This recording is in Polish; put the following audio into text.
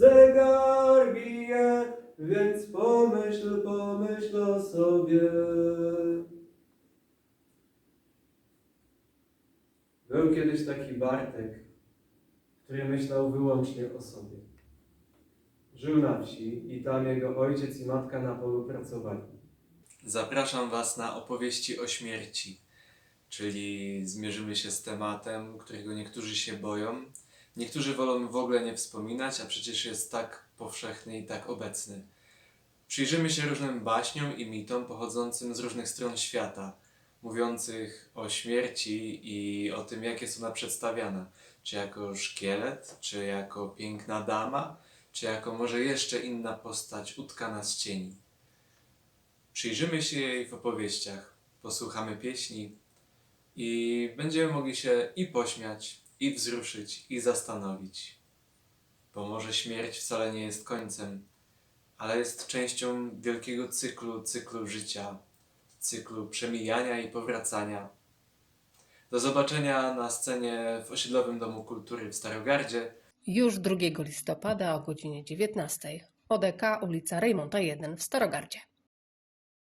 zegar bije, więc pomyśl, pomyśl o sobie. Był kiedyś taki Bartek, który myślał wyłącznie o sobie. Żył na wsi i tam jego ojciec i matka na polu pracowali. Zapraszam Was na opowieści o śmierci, czyli zmierzymy się z tematem, którego niektórzy się boją, niektórzy wolą w ogóle nie wspominać, a przecież jest tak powszechny i tak obecny. Przyjrzymy się różnym baśniom i mitom pochodzącym z różnych stron świata, mówiących o śmierci i o tym, jak jest ona przedstawiana. Czy jako szkielet, czy jako piękna dama, czy jako może jeszcze inna postać utkana z cieni. Przyjrzymy się jej w opowieściach, posłuchamy pieśni i będziemy mogli się i pośmiać, i wzruszyć, i zastanowić. Bo może śmierć wcale nie jest końcem, ale jest częścią wielkiego cyklu, cyklu życia, cyklu przemijania i powracania. Do zobaczenia na scenie w Osiedlowym Domu Kultury w Starogardzie Już 2 listopada o godzinie 19. ODK ulica Rejmonta 1 w Starogardzie.